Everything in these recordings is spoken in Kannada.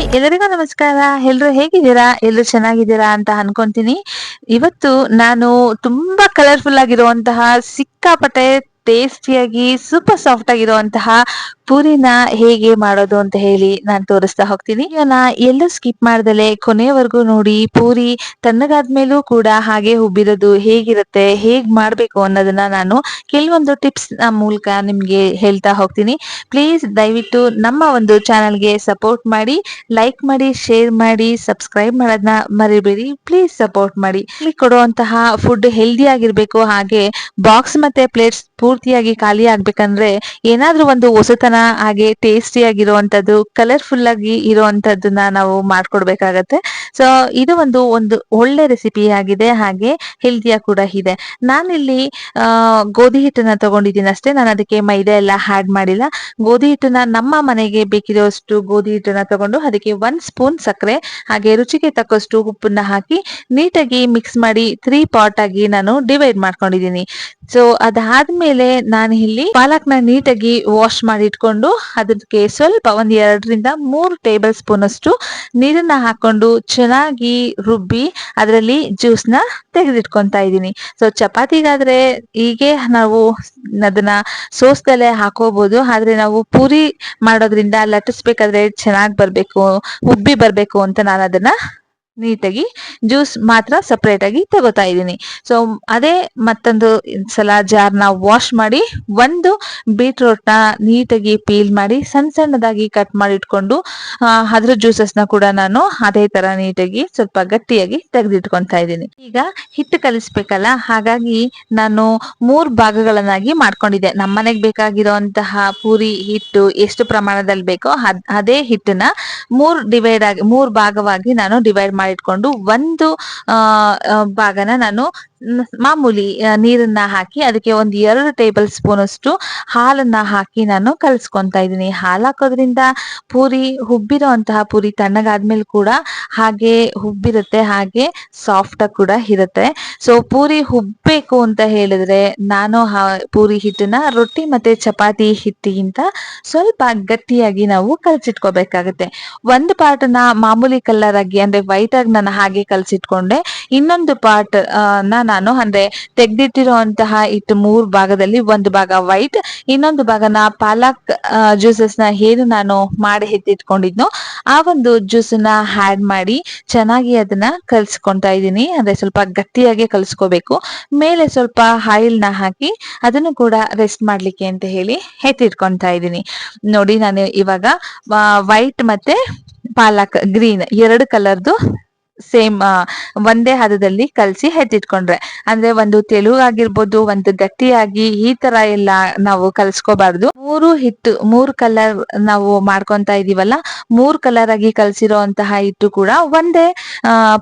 ಎಲ್ಲರಿಗೂ ನಮಸ್ಕಾರ. ಎಲ್ರು ಹೇಗಿದ್ದೀರಾ? ಎಲ್ರು ಚೆನ್ನಾಗಿದ್ದೀರಾ ಅಂತ ಅನ್ಕೊಂತೀನಿ. ಇವತ್ತು ನಾನು ತುಂಬಾ ಕಲರ್ಫುಲ್ ಆಗಿರುವಂತಹ ಸಿಕ್ಕಾಪಟ್ಟೆ ಟೇಸ್ಟಿಯಾಗಿ ಸೂಪರ್ ಸಾಫ್ಟ್ ಆಗಿರುವಂತಹ ಪೂರಿನ ಹೇಗೆ ಮಾಡೋದು ಅಂತ ಹೇಳಿ ನಾನು ತೋರಿಸ್ತಾ ಹೋಗ್ತೀನಿ. ಇವನ್ನ ಎಲ್ಲೂ ಸ್ಕಿಪ್ ಮಾಡ್ದಲೆ ಕೊನೆಯವರೆಗೂ ನೋಡಿ ಪೂರಿ ತಣ್ಣಗಾದ್ಮೇಲೂ ಕೂಡ ಹಾಗೆ ಉಬ್ಬಿರೋದು ಹೇಗಿರುತ್ತೆ, ಹೇಗ್ ಮಾಡ್ಬೇಕು ಅನ್ನೋದನ್ನ ನಾನು ಕೆಲವೊಂದು ಟಿಪ್ಸ್ನ ಮೂಲಕ ನಿಮ್ಗೆ ಹೇಳ್ತಾ ಹೋಗ್ತೀನಿ. ಪ್ಲೀಸ್ ದಯವಿಟ್ಟು ನಮ್ಮ ಒಂದು ಚಾನಲ್ಗೆ ಸಪೋರ್ಟ್ ಮಾಡಿ ಲೈಕ್ ಮಾಡಿ ಶೇರ್ ಮಾಡಿ ಸಬ್ಸ್ಕ್ರೈಬ್ ಮಾಡೋದನ್ನ ಮರಿಬೇಡಿ. ಪ್ಲೀಸ್ ಸಪೋರ್ಟ್ ಮಾಡಿ. ಇಲ್ಲಿ ಕೊಡುವಂತಹ ಫುಡ್ ಹೆಲ್ದಿ ಆಗಿರ್ಬೇಕು, ಹಾಗೆ ಬಾಕ್ಸ್ ಮತ್ತೆ ಪ್ಲೇಟ್ಸ್ ಪೂರ್ತಿಯಾಗಿ ಖಾಲಿ ಆಗ್ಬೇಕಂದ್ರೆ ಏನಾದ್ರೂ ಒಂದು ಹೊಸತನ ಹಾಗೆ ಟೇಸ್ಟಿ ಆಗಿರುವಂತದ್ದು ಕಲರ್ಫುಲ್ ಆಗಿ ಇರುವಂತದ್ದನ್ನ ನಾವು ಮಾಡ್ಕೊಡ್ಬೇಕಾಗತ್ತೆ. ಸೊ ಇದು ಒಂದು ಒಂದು ಒಳ್ಳೆ ರೆಸಿಪಿ ಆಗಿದೆ, ಹಾಗೆ ಹೆಲ್ದಿಯ ಕೂಡ ಇದೆ. ನಾನಿಲ್ಲಿ ಗೋಧಿ ಹಿಟ್ಟನ್ನ ತಗೊಂಡಿದ್ದೀನಿ ಅಷ್ಟೇ. ನಾನು ಅದಕ್ಕೆ ಮೈದಾ ಎಲ್ಲ ಹ್ಯಾಡ್ ಮಾಡಿಲ್ಲ. ಗೋಧಿ ಹಿಟ್ಟನ್ನ ನಮ್ಮ ಮನೆಗೆ ಬೇಕಿರೋಷ್ಟು ಗೋಧಿ ಹಿಟ್ಟನ್ನ ತಗೊಂಡು ಅದಕ್ಕೆ ಒಂದ್ ಸ್ಪೂನ್ ಸಕ್ಕರೆ, ಹಾಗೆ ರುಚಿಗೆ ತಕ್ಕಷ್ಟು ಉಪ್ಪನ್ನ ಹಾಕಿ ನೀಟಾಗಿ ಮಿಕ್ಸ್ ಮಾಡಿ ತ್ರೀ ಪಾಟ್ ಆಗಿ ನಾನು ಡಿವೈಡ್ ಮಾಡ್ಕೊಂಡಿದ್ದೀನಿ. ಸೊ ಅದಾದ್ಮೇಲೆ ನಾನು ಇಲ್ಲಿ ಪಾಲಕ್ನ ನೀಟಾಗಿ ವಾಶ್ ಮಾಡಿ ಇಟ್ಕೊಂಡು ಅದಕ್ಕೆ ಸ್ವಲ್ಪ ಒಂದ್ ಎರಡರಿಂದ ಮೂರು ಟೇಬಲ್ ಸ್ಪೂನ್ ಅಷ್ಟು ನೀರನ್ನ ಹಾಕೊಂಡು ಚೆನ್ನಾಗಿ ರುಬ್ಬಿ ಅದರಲ್ಲಿ ಜ್ಯೂಸ್ನ ತೆಗೆದಿಟ್ಕೊಂತಾ ಇದ್ದೀನಿ. ಸೊ ಚಪಾತಿಗಾದ್ರೆ ಹೀಗೆ ನಾವು ಅದನ್ನ ಸೋಸ್ದಲ್ಲೇ ಹಾಕೋಬಹುದು ಆದ್ರೆ ನಾವು ಪೂರಿ ಮಾಡೋದ್ರಿಂದ ಲಟ್ಟಿಸ್ಬೇಕಾದ್ರೆ ಚೆನ್ನಾಗಿ ಬರ್ಬೇಕು, ಉಬ್ಬಿ ಬರ್ಬೇಕು ಅಂತ ನಾನು ಅದನ್ನ ನೀಟಾಗಿ ಜ್ಯೂಸ್ ಮಾತ್ರ ಸಪ್ರೇಟ್ ಆಗಿ ತಗೋತಾ ಇದ್ದೀನಿ. ಸೊ ಅದೇ ಮತ್ತೊಂದು ಸಲ ಜಾರ್ನ ವಾಶ್ ಮಾಡಿ, ಒಂದು ಬೀಟ್ರೂಟ್ನ ನೀಟಾಗಿ ಪೀಲ್ ಮಾಡಿ ಸಣ್ಣ ಸಣ್ಣದಾಗಿ ಕಟ್ ಮಾಡಿ ಇಟ್ಕೊಂಡು ಅದ್ರ ಜ್ಯೂಸಸ್ನ ಕೂಡ ನಾನು ಅದೇ ತರ ನೀಟಾಗಿ ಸ್ವಲ್ಪ ಗಟ್ಟಿಯಾಗಿ ತೆಗೆದಿಟ್ಕೊಂತಾ ಇದ್ದೀನಿ. ಈಗ ಹಿಟ್ಟು ಕಲಿಸ್ಬೇಕಲ್ಲ, ಹಾಗಾಗಿ ನಾನು ಮೂರ್ ಭಾಗಗಳನ್ನಾಗಿ ಮಾಡ್ಕೊಂಡಿದ್ದೆ. ನಮ್ಮ ಮನೆಗೆ ಬೇಕಾಗಿರುವಂತಹ ಪೂರಿ, ಹಿಟ್ಟು ಎಷ್ಟು ಪ್ರಮಾಣದಲ್ಲಿ ಬೇಕೋ ಅದೇ ಹಿಟ್ಟನ್ನ ಮೂರ್ ಡಿವೈಡ್ ಆಗಿ, ಮೂರ್ ಭಾಗವಾಗಿ ನಾನು ಡಿವೈಡ್ ಮಾಡಿಟ್ಕೊಂಡು ಒಂದು ಭಾಗನ ನಾನು ಮಾಮೂಲಿ ನೀರನ್ನ ಹಾಕಿ ಅದಕ್ಕೆ ಒಂದ್ ಎರಡು ಟೇಬಲ್ ಸ್ಪೂನ್ ಅಷ್ಟು ಹಾಲನ್ನ ಹಾಕಿ ನಾನು ಕಲ್ಸ್ಕೊಂತಾ ಇದ್ದೀನಿ. ಹಾಲು ಹಾಕೋದ್ರಿಂದ ಪೂರಿ ಹುಬ್ಬಿರೋ ಅಂತಹ ಪೂರಿ ತಣ್ಣಗಾದ್ಮೇಲೆ ಕೂಡ ಹಾಗೆ ಹುಬ್ಬಿರುತ್ತೆ, ಹಾಗೆ ಸಾಫ್ಟ್ ಆಗಿ ಕೂಡ ಇರುತ್ತೆ. ಸೊ ಪೂರಿ ಹುಬ್ಬೇಕು ಅಂತ ಹೇಳಿದ್ರೆ ನಾನು ಪೂರಿ ಹಿಟ್ಟನ್ನ ರೊಟ್ಟಿ ಮತ್ತೆ ಚಪಾತಿ ಹಿಟ್ಟಿಗಿಂತ ಸ್ವಲ್ಪ ಗಟ್ಟಿಯಾಗಿ ನಾವು ಕಲ್ಸಿಟ್ಕೋಬೇಕಾಗತ್ತೆ. ಒಂದು ಪಾರ್ಟ್ನ ಮಾಮೂಲಿ ಕಲರ್ ಆಗಿ, ಅಂದ್ರೆ ವೈಟ್ ಆಗಿ ನಾನು ಹಾಗೆ ಕಲ್ಸಿಟ್ಕೊಂಡೆ ಇನ್ನೊಂದು ಪಾರ್ಟ್ನ ನಾನು ಅಂದ್ರೆ ತೆಗ್ದಿಟ್ಟಿರುವಂತಹ ಹಿಟ್ಟು ಮೂರು ಭಾಗದಲ್ಲಿ ಒಂದು ಭಾಗ ವೈಟ್ ಇನ್ನೊಂದು ಭಾಗನ ಪಾಲಕ್ ಜ್ಯೂಸಸ್ನ ಏನು ನಾನು ಮಾಡಿ ಎತ್ತಿಟ್ಕೊಂಡಿದ್ನೋ. ಆ ಒಂದು ಜ್ಯೂಸ್ನ ಆಡ್ ಮಾಡಿ ಚೆನ್ನಾಗಿ ಅದನ್ನ ಕಲ್ಸ್ಕೊಂತಾ ಇದ್ದೀನಿ. ಅಂದ್ರೆ ಸ್ವಲ್ಪ ಗಟ್ಟಿಯಾಗಿ ಕಲ್ಸ್ಕೋಬೇಕು. ಮೇಲೆ ಸ್ವಲ್ಪ ಆಯಿಲ್ನ ಹಾಕಿ ಅದನ್ನು ಕೂಡ ರೆಸ್ಟ್ ಮಾಡ್ಲಿಕ್ಕೆ ಅಂತ ಹೇಳಿ ಎತ್ತಿಟ್ಕೊಂತಾ ಇದ್ದೀನಿ. ನೋಡಿ ನಾನು ಇವಾಗ ವೈಟ್ ಮತ್ತೆ ಪಾಲಕ್ ಗ್ರೀನ್ ಎರಡು ಕಲರ್ದು ಸೇಮ್ ಒಂದೇ ಹದದಲ್ಲಿ ಕಲಸಿ ಹೆಚ್ಚಿಟ್ಕೊಂಡ್ರೆ ಅಂದ್ರೆ ಒಂದು ತೆಲುಗು ಆಗಿರ್ಬೋದು ಒಂದು ಗಟ್ಟಿಯಾಗಿ ಈ ತರ ಎಲ್ಲ ನಾವು ಕಲ್ಸ್ಕೋಬಾರ್ದು. ಮೂರು ಹಿಟ್ಟು, ಮೂರು ಕಲರ್ ನಾವು ಮಾಡ್ಕೊಂತ ಇದೀವಲ್ಲ, ಮೂರ್ ಕಲರ್ ಆಗಿ ಕಲ್ಸಿರೋಂತಹ ಹಿಟ್ಟು ಕೂಡ ಒಂದೇ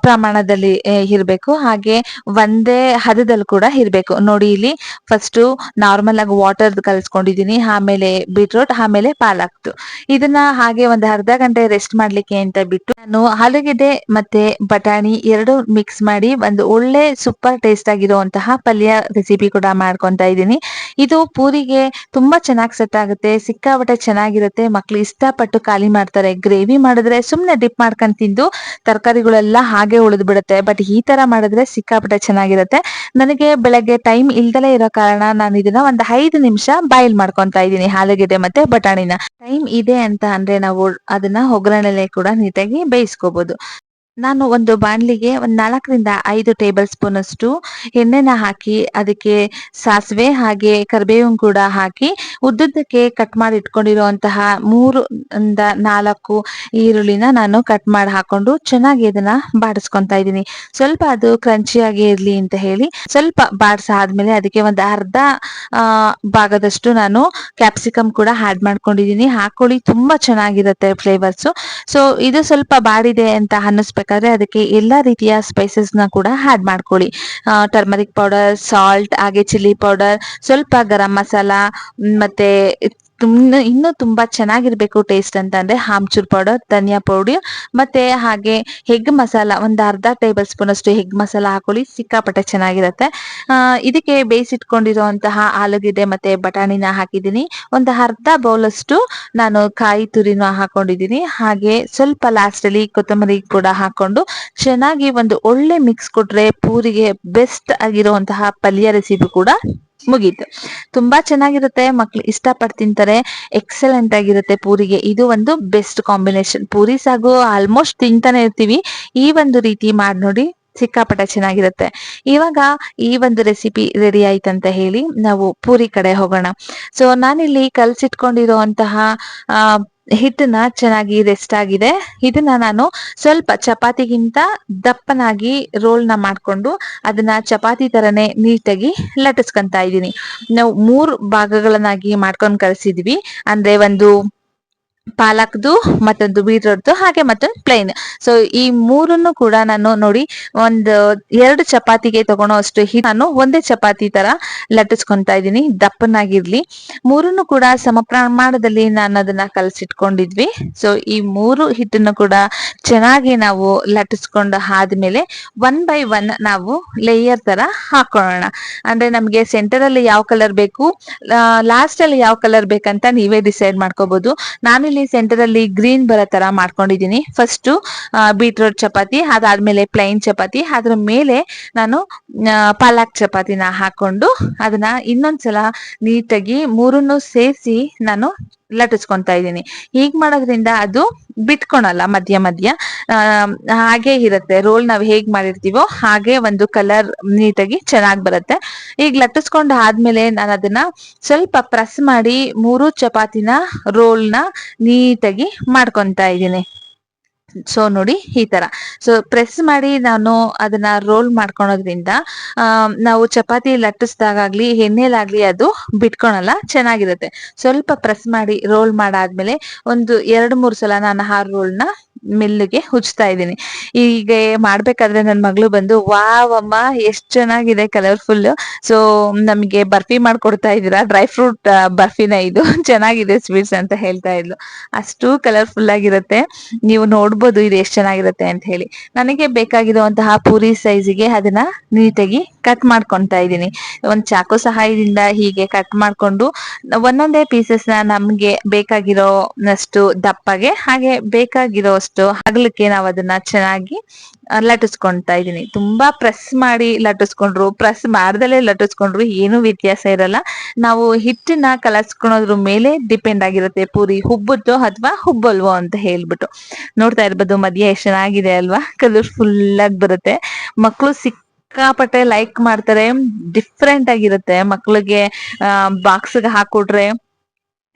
ಪ್ರಮಾಣದಲ್ಲಿ ಇರ್ಬೇಕು. ಹಾಗೆ ಒಂದೇ ಹದದಲ್ಲಿ ಕೂಡ ಇರ್ಬೇಕು. ನೋಡಿ ಇಲ್ಲಿ ಫಸ್ಟ್ ನಾರ್ಮಲ್ ಆಗಿ ವಾಟರ್ ಕಲ್ಸ್ಕೊಂಡಿದೀನಿ, ಆಮೇಲೆ ಬೀಟ್ರೋಟ್ ಆಮೇಲೆ ಪಾಲಾಕ್ತು ಇದನ್ನ ಹಾಗೆ ಒಂದು ಅರ್ಧ ಗಂಟೆ ರೆಸ್ಟ್ ಮಾಡ್ಲಿಕ್ಕೆ ಅಂತ ಬಿಟ್ಟು ನಾನು ಆಲೂಗೆಡ್ಡೆ ಮತ್ತೆ ಬಟಾಣಿ ಎರಡು ಮಿಕ್ಸ್ ಮಾಡಿ ಒಂದು ಒಳ್ಳೆ ಸೂಪರ್ ಟೇಸ್ಟ್ ಆಗಿರುವಂತಹ ಪಲ್ಯ ರೆಸಿಪಿ ಕೂಡ ಮಾಡ್ಕೊಂತ ಇದ್ದೀನಿ. ಇದು ಪೂರಿಗೆ ತುಂಬಾ ಚೆನ್ನಾಗಿ ಸೆಟ್ ಆಗುತ್ತೆ, ಸಿಕ್ಕಾಪಟ್ಟೆ ಚೆನ್ನಾಗಿರುತ್ತೆ, ಮಕ್ಳು ಇಷ್ಟಪಟ್ಟು ಖಾಲಿ ಮಾಡ್ತಾರೆ. ಗ್ರೇವಿ ಮಾಡಿದ್ರೆ ಸುಮ್ನೆ ಡಿಪ್ ಮಾಡ್ಕೊಂಡ್ ತಿಂದು ತರಕಾರಿಗಳೆಲ್ಲ ಹಾಗೆ ಉಳಿದು ಬಿಡುತ್ತೆ. ಬಟ್ ಈ ತರ ಮಾಡಿದ್ರೆ ಸಿಕ್ಕಾಪಟ್ಟೆ ಚೆನ್ನಾಗಿರುತ್ತೆ. ನನಗೆ ಬೆಳಗ್ಗೆ ಟೈಮ್ ಇಲ್ದಲೇ ಇರೋ ಕಾರಣ ನಾನು ಇದನ್ನ ಒಂದು ಐದು ನಿಮಿಷ ಬಾಯಿಲ್ ಮಾಡ್ಕೊತಾ ಇದ್ದೀನಿ, ಹಾಲುಗೆಡ್ಡೆ ಮತ್ತೆ ಬಟಾಣಿನ. ಟೈಮ್ ಇದೆ ಅಂತ ಅಂದ್ರೆ ನಾವು ಅದನ್ನ ಒಗ್ಗರಣೆಲೆ ಕೂಡ ನೀಟಾಗಿ ಬೇಯಿಸ್ಕೋಬಹುದು ನಾನು ಒಂದು ಬಾಣಲಿಗೆ ಒಂದ್ ನಾಲ್ಕರಿಂದ ಐದು ಟೇಬಲ್ ಸ್ಪೂನ್ ಅಷ್ಟು ಎಣ್ಣೆನ ಹಾಕಿ ಅದಕ್ಕೆ ಸಾಸಿವೆ ಹಾಗೆ ಕರಿಬೇವು ಕೂಡ ಹಾಕಿ ಉದ್ದುದ್ದಕ್ಕೆ ಕಟ್ ಮಾಡಿ ಇಟ್ಕೊಂಡಿರುವಂತಹ ಮೂರು ನಾಲ್ಕು ಈರುಳ್ಳಿನ ನಾನು ಕಟ್ ಮಾಡಿ ಹಾಕೊಂಡು ಚೆನ್ನಾಗಿ ಇದನ್ನ ಬಾಡಿಸ್ಕೊಂತ ಇದ್ದೀನಿ. ಸ್ವಲ್ಪ ಅದು ಕ್ರಂಚಿಯಾಗಿ ಇರ್ಲಿ ಅಂತ ಹೇಳಿ ಸ್ವಲ್ಪ ಬಾಡಿಸ ಆದ್ಮೇಲೆ ಅದಕ್ಕೆ ಒಂದು ಅರ್ಧ ಭಾಗದಷ್ಟು ನಾನು ಕ್ಯಾಪ್ಸಿಕಮ್ ಕೂಡ ಆಡ್ ಮಾಡ್ಕೊಂಡಿದೀನಿ ಹಾಕೊಳ್ಳಿ, ತುಂಬಾ ಚೆನ್ನಾಗಿರುತ್ತೆ ಫ್ಲೇವರ್ಸ್ ಸೊ ಇದು ಸ್ವಲ್ಪ ಬಾಡಿದೆ ಅಂತ ಅನ್ನಿಸ್ಬೇಕಾದ್ರೆ ಅದಕ್ಕೆ ಎಲ್ಲಾ ರೀತಿಯ ಸ್ಪೈಸಸ್ನ ಕೂಡ ಆಡ್ ಮಾಡ್ಕೊಳ್ಳಿ. ಟರ್ಮರಿಕ್ ಪೌಡರ್ ಸಾಲ್ಟ್ ಹಾಗೆ ಚಿಲ್ಲಿ ಪೌಡರ್ ಸ್ವಲ್ಪ ಗರಂ ಮಸಾಲ, ಮತ್ತೆ ತುಂಬ, ಇನ್ನೂ ತುಂಬಾ ಚೆನ್ನಾಗಿರ್ಬೇಕು ಟೇಸ್ಟ್ ಅಂತ ಅಂದ್ರೆ ಆಮ್ಚೂರ್ ಪೌಡರ್ ಧನಿಯಾ ಪೌಡರ್ ಮತ್ತೆ ಹಾಗೆ ಹೆಗ್ ಮಸಾಲ ಒಂದು ಅರ್ಧ ಟೇಬಲ್ ಸ್ಪೂನ್ ಅಷ್ಟು ಹೆಗ್ ಮಸಾಲ ಹಾಕೊಳ್ಳಿ, ಸಿಕ್ಕಾಪಟ್ಟೆ ಚೆನ್ನಾಗಿರುತ್ತೆ. ಇದಕ್ಕೆ ಬೇಯಿಸಿಟ್ಕೊಂಡಿರುವಂತಹ ಆಲೂಗೆಡ್ಡೆ ಮತ್ತೆ ಬಟಾಣಿನ ಹಾಕಿದ್ದೀನಿ. ಒಂದು ಅರ್ಧ ಬೌಲ್ ಅಷ್ಟು ನಾನು ಕಾಯಿ ತುರಿನ ಹಾಕೊಂಡಿದ್ದೀನಿ. ಹಾಗೆ ಸ್ವಲ್ಪ ಲಾಸ್ಟ್ ಅಲ್ಲಿ ಕೊತ್ತಂಬರಿ ಕೂಡ ಹಾಕೊಂಡು ಚೆನ್ನಾಗಿ ಒಂದು ಒಳ್ಳೆ ಮಿಕ್ಸ್ ಕೊಟ್ರೆ ಪೂರಿಗೆ ಬೆಸ್ಟ್ ಆಗಿರುವಂತಹ ಪಲ್ಯ ರೆಸಿಪಿ ಕೂಡ ಮುಗೀತು. ತುಂಬಾ ಚೆನ್ನಾಗಿರುತ್ತೆ, ಮಕ್ಳು ಇಷ್ಟಪಟ್ಟು ತಿಂತಾರೆ ಎಕ್ಸಲೆಂಟ್ ಆಗಿರುತ್ತೆ ಪೂರಿಗೆ. ಇದು ಒಂದು ಬೆಸ್ಟ್ ಕಾಂಬಿನೇಷನ್ ಪೂರಿ ಸಾಗು ಆಲ್ಮೋಸ್ಟ್ ತಿಂತಾನೆ ಇರ್ತೀವಿ. ಈ ಒಂದು ರೀತಿ ಮಾಡಿ ನೋಡಿ ಸಿಕ್ಕಾಪಟ್ಟೆ ಚೆನ್ನಾಗಿರುತ್ತೆ. ಇವಾಗ ಈ ಒಂದು ರೆಸಿಪಿ ರೆಡಿ ಆಯ್ತಂತ ಹೇಳಿ ನಾವು ಪೂರಿ ಕಡೆ ಹೋಗೋಣ. ಸೊ ನಾನಿಲ್ಲಿ ಕಲ್ಸಿಟ್ಕೊಂಡಿರುವಂತಹ ಆ ಹಿಟ್ಟನ್ನ ಚೆನ್ನಾಗಿ ರೆಸ್ಟ್ ಆಗಿದೆ. ಇದನ್ನ ನಾನು ಸ್ವಲ್ಪ ಚಪಾತಿಗಿಂತ ದಪ್ಪನಾಗಿ ರೋಲ್ನ ಮಾಡ್ಕೊಂಡು ಅದನ್ನ ಚಪಾತಿ ತರನೇ ನೀಟಾಗಿ ಲಟ್ಟಿಸ್ಕೊಂತ ಇದ್ದೀನಿ. ನಾವು ಮೂರು ಭಾಗಗಳನ್ನಾಗಿ ಮಾಡ್ಕೊಂಡು ಕಳ್ಸಿದ್ವಿ. ಅಂದ್ರೆ ಒಂದು ಪಾಲಕ್ದು ಮತ್ತೊಂದು ಬೀಟ್ರೋಟ್ದು ಹಾಗೆ ಮತ್ತೊಂದು ಪ್ಲೈನ್ ಸೊ ಈ ಮೂರನ್ನು ಕೂಡ ನಾನು ನೋಡಿ ಒಂದು ಎರಡು ಚಪಾತಿಗೆ ತಗೊಳೋ ಅಷ್ಟು ಹಿಟ್ಟು ನಾನು ಒಂದೇ ಚಪಾತಿ ತರ ಲಟ್ಟಿಸ್ಕೊಂತಾ ಇದ್ದೀನಿ. ದಪ್ಪನಾಗಿರ್ಲಿ. ಮೂರನ್ನು ಕೂಡ ಸಮ ಪ್ರಮಾಣದಲ್ಲಿ ನಾನು ಅದನ್ನ ಕಲಸಿಟ್ಕೊಂಡಿದ್ವಿ. ಸೊ ಈ ಮೂರು ಹಿಟ್ಟನ್ನು ಕೂಡ ಚೆನ್ನಾಗಿ ನಾವು ಲಟ್ಟಿಸ್ಕೊಂಡು ಆದ್ಮೇಲೆ ಒನ್ ಬೈ ಒನ್ ನಾವು ಲೇಯರ್ ತರ ಹಾಕೊಳ್ಳೋಣ. ಅಂದ್ರೆ ನಮ್ಗೆ ಸೆಂಟರ್ ಅಲ್ಲಿ ಯಾವ ಕಲರ್ ಬೇಕು ಲಾಸ್ಟ್ ಅಲ್ಲಿ ಯಾವ ಕಲರ್ ಬೇಕಂತ ನೀವೇ ಡಿಸೈಡ್ ಮಾಡ್ಕೋಬಹುದು ನಾನಿಲ್ಲಿ ಸೆಂಟರ್ ಅಲ್ಲಿ ಗ್ರೀನ್ ಬರೋ ತರ ಮಾಡ್ಕೊಂಡಿದೀನಿ ಫಸ್ಟ್ ಬೀಟ್ರೋಟ್ ಚಪಾತಿ, ಅದಾದ್ಮೇಲೆ ಪ್ಲೈನ್ ಚಪಾತಿ, ಅದ್ರ ಮೇಲೆ ನಾನು ಪಾಲಕ್ ಚಪಾತಿನ ಹಾಕೊಂಡು ಅದನ್ನ ಇನ್ನೊಂದ್ಸಲ ನೀಟಾಗಿ ಮೂರನ್ನು ಸೇರಿಸಿ ನಾನು ಲಟ್ಟಿಸ್ಕೊಂತಾ ಇದ್ದೀನಿ. ಹೀಗ್ ಮಾಡೋದ್ರಿಂದ ಅದು ಬಿಟ್ಕೊಳಲ್ಲ ಮಧ್ಯ ಮಧ್ಯ. ಹಾಗೆ ಇರುತ್ತೆ. ರೋಲ್ ನಾವ್ ಹೇಗ್ ಮಾಡಿರ್ತೀವೋ ಹಾಗೆ ಒಂದು ಕಲರ್ ನೀಟಾಗಿ ಚೆನ್ನಾಗ್ ಬರುತ್ತೆ. ಈಗ ಲಟ್ಟಿಸ್ಕೊಂಡ್ ಆದ್ಮೇಲೆ ನಾನು ಅದನ್ನ ಸ್ವಲ್ಪ ಪ್ರೆಸ್ ಮಾಡಿ ಮೂರು ಚಪಾತಿನ ರೋಲ್ನ ನೀಟಾಗಿ ಮಾಡ್ಕೊಂತಾ ಇದ್ದೀನಿ. ಸೊ ನೋಡಿ, ಈ ತರ. ಸೊ ಪ್ರೆಸ್ ಮಾಡಿ ನಾನು ಅದನ್ನ ರೋಲ್ ಮಾಡ್ಕೊಳೋದ್ರಿಂದ ನಾವು ಚಪಾತಿ ಲಟ್ಟಿಸ್ದಾಗ್ಲಿ ಎಣ್ಣೆಲಾಗ್ಲಿ ಅದು ಬಿಟ್ಕೊಳಲ್ಲ, ಚೆನ್ನಾಗಿರುತ್ತೆ. ಸ್ವಲ್ಪ ಪ್ರೆಸ್ ಮಾಡಿ ರೋಲ್ ಮಾಡಾದ್ಮೇಲೆ ಒಂದು ಎರಡು ಮೂರು ಸಲ ನಾನು ಆ ರೋಲ್ನ ಮೆಲ್ಲಗೆ ಉಜ್ತಾ ಇದ್ದೀನಿ. ಈಗ ಮಾಡ್ಬೇಕಾದ್ರೆ ನನ್ನ ಮಗಳು ಬಂದು ವಾವ್ ಅಮ್ಮ ಎಷ್ಟ್ ಚೆನ್ನಾಗಿದೆ ಕಲರ್ಫುಲ್ ಸೊ ನಮಗೆ ಬರ್ಫಿ ಮಾಡ್ಕೊಡ್ತಾ ಇದ್ದೀರಾ? ಡ್ರೈ ಫ್ರೂಟ್ ಬರ್ಫಿನ ಇದು. ಚೆನ್ನಾಗಿದೆ ಸ್ವೀಟ್ಸ್ ಅಂತ ಹೇಳ್ತಾ ಇದ್ಲು. ಅಷ್ಟು ಕಲರ್ಫುಲ್ ಆಗಿರುತ್ತೆ. ನೀವು ನೋಡ್ಬೋದು ಇದು ಎಷ್ಟು ಚೆನ್ನಾಗಿರುತ್ತೆ ಅಂತ ಹೇಳಿ. ನನಗೆ ಬೇಕಾಗಿರುವಂತಹ ಪೂರಿ ಸೈಜಿಗೆ ಅದನ್ನ ನೀಟಾಗಿ ಕಟ್ ಮಾಡ್ಕೊಂತಾ ಇದ್ದೀನಿ. ಒಂದ್ ಚಾಕು ಸಹಾಯದಿಂದ ಹೀಗೆ ಕಟ್ ಮಾಡ್ಕೊಂಡು ಒಂದೊಂದೇ ಪೀಸಸ್ನ ನಮ್ಗೆ ಬೇಕಾಗಿರೋ ಅಷ್ಟು ದಪ್ಪಗೆ ಹಾಗೆ ಬೇಕಾಗಿರೋಷ್ಟು ಹಗಲಕ್ಕೆ ನಾವು ಅದನ್ನ ಚೆನ್ನಾಗಿ ಲಟ್ಟಿಸ್ಕೊಂತಾ ಇದೀನಿ ತುಂಬಾ ಪ್ರೆಸ್ ಮಾಡಿ ಲಟ್ಟಿಸ್ಕೊಂಡ್ರು ಪ್ರೆಸ್ ಮಾಡ್ದಲೇ ಲಟ್ಟಿಸ್ಕೊಂಡ್ರು ಏನು ವ್ಯತ್ಯಾಸ ಇರಲ್ಲ. ನಾವು ಹಿಟ್ಟನ್ನ ಕಲಸ್ಕೊಳೋದ್ರ ಮೇಲೆ ಡಿಪೆಂಡ್ ಆಗಿರುತ್ತೆ ಪೂರಿ ಹುಬ್ಬುತ್ತೋ ಅಥವಾ ಹುಬ್ಬಲ್ವೋ ಅಂತ ಹೇಳ್ಬಿಟ್ಟು. ನೋಡ್ತಾ ಇರ್ಬೋದು ಮದ್ಯ ಎಷ್ಟು ಚೆನ್ನಾಗಿದೆ ಅಲ್ವಾ? ಕಲರ್ಫುಲ್ ಆಗಿ ಬರುತ್ತೆ. ಮಕ್ಕಳು ಸಿಕ್ಕಾಪಟ್ಟೆ ಲೈಕ್ ಮಾಡ್ತಾರೆ. ಡಿಫ್ರೆಂಟ್ ಆಗಿರುತ್ತೆ. ಮಕ್ಳಿಗೆ ಬಾಕ್ಸ್ಗೆ ಹಾಕೊಟ್ರೆ.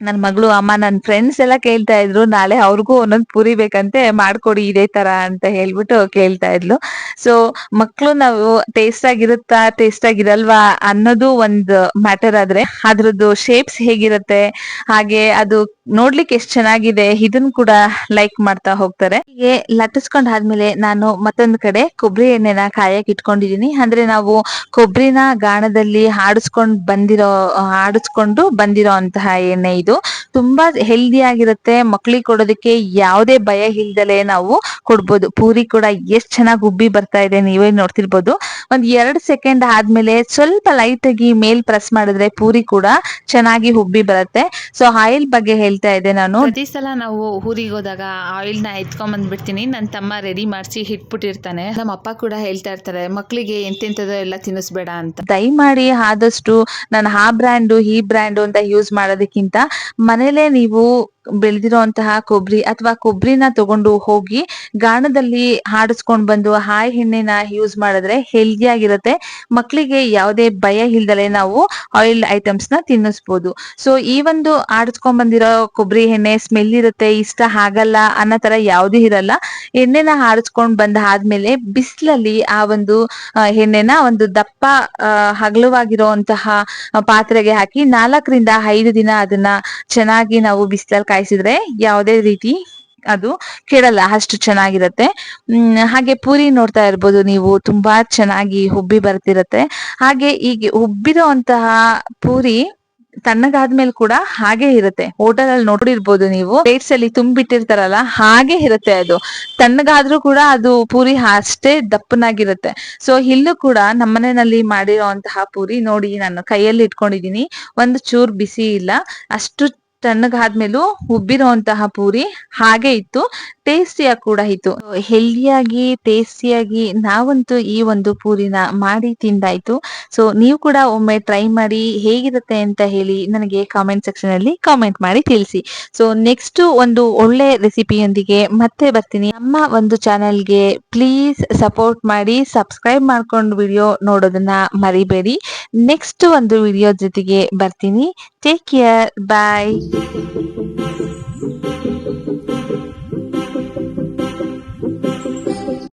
ನನ್ ಮಗಳು, ಅಮ್ಮ, ನನ್ ಫ್ರೆಂಡ್ಸ್ ಎಲ್ಲ ಕೇಳ್ತಾ ಇದ್ರು. ನಾಳೆ ಅವ್ರಿಗೂ ಒಂದೊಂದ್ ಪುರಿ ಬೇಕಂತೆ ಮಾಡ್ಕೊಡಿ ಇದೇ ತರ ಅಂತ ಹೇಳ್ಬಿಟ್ಟು ಕೇಳ್ತಾ ಇದ್ಲು. ಸೊ ಮಕ್ಳು ನಾವು ಟೇಸ್ಟ್ ಆಗಿರುತ್ತಾ ಟೇಸ್ಟ್ ಆಗಿರಲ್ವಾ ಅನ್ನೋದು ಒಂದು ಮ್ಯಾಟರ್ ಆದ್ರೆ ಅದ್ರದ್ದು ಶೇಪ್ಸ್ ಹೇಗಿರುತ್ತೆ, ಹಾಗೆ ಅದು ನೋಡ್ಲಿಕ್ಕೆ ಎಷ್ಟ್ ಚೆನ್ನಾಗಿದೆ ಇದನ್ ಕೂಡ ಲೈಕ್ ಮಾಡ್ತಾ ಹೋಗ್ತಾರೆ. ಹೀಗೆ ಲಟ್ಟಿಸ್ಕೊಂಡ್ ಆದ್ಮೇಲೆ ನಾನು ಮತ್ತೊಂದ್ ಕಡೆ ಕೊಬ್ಬರಿ ಎಣ್ಣೆನ ಕಾಯಕ್ ಇಟ್ಕೊಂಡಿದೀನಿ. ಅಂದ್ರೆ ನಾವು ಕೊಬ್ಬರಿನ ಗಾಣದಲ್ಲಿ ಆಡಿಸ್ಕೊಂಡ್ ಬಂದಿರೋ, ಆಡಿಸ್ಕೊಂಡು ಬಂದಿರೋ ಅಂತಹ ಎಣ್ಣೆ ಇದು. itu ತುಂಬಾ ಹೆಲ್ದಿ ಆಗಿರುತ್ತೆ. ಮಕ್ಳಿಗೆ ಕೊಡೋದಕ್ಕೆ ಯಾವುದೇ ಭಯ ಇಲ್ದಲೆ ನಾವು ಕೊಡ್ಬೋದು. ಪೂರಿ ಕೂಡ ಎಷ್ಟ್ ಚೆನ್ನಾಗಿ ಉಬ್ಬಿ ಬರ್ತಾ ಇದೆ ನೀವೇ ನೋಡ್ತಿರ್ಬೋದು. ಒಂದ್ ಎರಡ್ ಸೆಕೆಂಡ್ ಆದ್ಮೇಲೆ ಸ್ವಲ್ಪ ಲೈಟ್ ಆಗಿ ಮೇಲ್ ಪ್ರೆಸ್ ಮಾಡಿದ್ರೆ ಪೂರಿ ಕೂಡ ಚೆನ್ನಾಗಿ ಉಬ್ಬಿ ಬರುತ್ತೆ. ಸೊ ಆಯಿಲ್ ಬಗ್ಗೆ ಹೇಳ್ತಾ ಇದ್ದೆ ನಾನು. ಪ್ರತಿ ಸಲ ನಾವು ಊರಿಗೆ ಹೋದಾಗ ಆಯಿಲ್ನ ಎತ್ಕೊಂಡ್ ಬಂದ್ಬಿಡ್ತೀನಿ ನನ್ನ ತಮ್ಮ ರೆಡಿ ಮಾಡಿಸಿ ಇಟ್ಬಿಟ್ಟಿರ್ತಾನೆ ನಮ್ಮ ಅಪ್ಪ ಕೂಡ ಹೇಳ್ತಾ ಇರ್ತಾರೆ ಮಕ್ಕಳಿಗೆ ಎಂತೆಂಥದ್ದು ಎಲ್ಲ ತಿನ್ನಿಸ್ಬೇಡ ಅಂತ. ದಯಮಾಡಿ ಆದಷ್ಟು ನಾನು ಆ ಬ್ರ್ಯಾಂಡು ಈ ಬ್ರ್ಯಾಂಡು ಅಂತ ಯೂಸ್ ಮಾಡೋದಕ್ಕಿಂತ ಮನೇಲೆ ನೀವು ಬೆಳೆದಿರುವಂತಹ ಕೊಬ್ಬರಿ ಅಥವಾ ಕೊಬ್ಬರಿನ ತಗೊಂಡು ಹೋಗಿ ಗಾಣದಲ್ಲಿ ಹಾಡಿಸ್ಕೊಂಡು ಬಂದು ಆ ಎಣ್ಣೆನ ಯೂಸ್ ಮಾಡಿದ್ರೆ ಹೆಲ್ದಿ ಆಗಿರುತ್ತೆ. ಮಕ್ಕಳಿಗೆ ಯಾವುದೇ ಭಯ ಇಲ್ದಲೆ ನಾವು ಆಯಿಲ್ ಐಟಮ್ಸ್ನ ತಿನ್ನಿಸ್ಬೋದು. ಸೊ ಈ ಒಂದು ಆಡಿಸ್ಕೊಂಡ್ ಬಂದಿರೋ ಕೊಬ್ಬರಿ ಎಣ್ಣೆ ಸ್ಮೆಲ್ ಇರುತ್ತೆ, ಇಷ್ಟ ಆಗಲ್ಲ ಅನ್ನೋ ತರ ಯಾವ್ದು ಇರಲ್ಲ. ಎಣ್ಣೆನ ಹಾಡಿಸ್ಕೊಂಡ್ ಬಂದ ಆದ್ಮೇಲೆ ಬಿಸಿಲಲ್ಲಿ ಆ ಒಂದು ಎಣ್ಣೆನ ಒಂದು ದಪ್ಪ ಹಗಲುವಾಗಿರುವಂತಹ ಪಾತ್ರೆಗೆ ಹಾಕಿ ನಾಲ್ಕರಿಂದ ಐದು ದಿನ ಅದನ್ನ ಚೆನ್ನಾಗಿ ನಾವು ಬಿಸಿಲಲ್ಲಿ ಕಾಯಿಸಿದ್ರೆ ಯಾವುದೇ ರೀತಿ ಅದು ಕೆಡಲ್ಲ, ಅಷ್ಟು ಚೆನ್ನಾಗಿರುತ್ತೆ. ಹಾಗೆ ಪೂರಿ ನೋಡ್ತಾ ಇರ್ಬೋದು ನೀವು, ತುಂಬಾ ಚೆನ್ನಾಗಿ ಹುಬ್ಬಿ ಬರ್ತಿರತ್ತೆ. ಹಾಗೆ ಈಗ ಉಬ್ಬಿರೋಂತಹ ಪೂರಿ ತಣ್ಣಗಾದ್ಮೇಲೆ ಕೂಡ ಹಾಗೆ ಇರುತ್ತೆ. ಹೋಟೆಲ್ ಅಲ್ಲಿ ನೋಡಿರ್ಬೋದು ನೀವು ಪ್ಲೇಟ್ಸ್ ಅಲ್ಲಿ ತುಂಬಿಟ್ಟಿರ್ತಾರಲ್ಲ, ಹಾಗೆ ಇರುತ್ತೆ ಅದು. ತಣ್ಣಗಾದ್ರೂ ಕೂಡ ಅದು ಪೂರಿ ಅಷ್ಟೇ ದಪ್ಪನಾಗಿರುತ್ತೆ. ಸೊ ಇಲ್ಲೂ ಕೂಡ ನಮ್ಮನೆಯಲ್ಲಿ ಮಾಡಿರೋಂತಹ ಪೂರಿ ನೋಡಿ ನಾನು ಕೈಯಲ್ಲಿ ಇಟ್ಕೊಂಡಿದೀನಿ ಒಂದು ಚೂರ್ ಬಿಸಿ ಇಲ್ಲ, ಅಷ್ಟು ತಣ್ಣಗಾದ್ಮೇಲೂ ಉಬ್ಬಿರುವಂತಹ ಪೂರಿ ಹಾಗೆ ಇತ್ತು. ಟೇಸ್ಟಿಯಾಗಿ ಕೂಡ ಇತ್ತು. ಹೆಲ್ದಿಯಾಗಿ ಟೇಸ್ಟಿಯಾಗಿ ನಾವಂತೂ ಈ ಒಂದು ಪೂರಿನ ಮಾಡಿ ತಿಂದಾಯ್ತು. ಸೊ ನೀವು ಕೂಡ ಒಮ್ಮೆ ಟ್ರೈ ಮಾಡಿ ಹೇಗಿರುತ್ತೆ ಅಂತ ಹೇಳಿ ನನಗೆ ಕಾಮೆಂಟ್ ಸೆಕ್ಷನ್ ಅಲ್ಲಿ ಕಾಮೆಂಟ್ ಮಾಡಿ ತಿಳಿಸಿ. ಸೊ ನೆಕ್ಸ್ಟ್ ಒಂದು ಒಳ್ಳೆ ರೆಸಿಪಿಯೊಂದಿಗೆ ಮತ್ತೆ ಬರ್ತೀನಿ. ನಮ್ಮ ಒಂದು ಚಾನೆಲ್ಗೆ ಪ್ಲೀಸ್ ಸಪೋರ್ಟ್ ಮಾಡಿ ಸಬ್ಸ್ಕ್ರೈಬ್ ಮಾಡ್ಕೊಂಡು ವಿಡಿಯೋ ನೋಡೋದನ್ನ ಮರಿಬೇಡಿ. ನೆಕ್ಸ್ಟ್ ಒಂದು ವಿಡಿಯೋ ಜೊತೆಗೆ ಬರ್ತೀನಿ. Take care bye Thank you.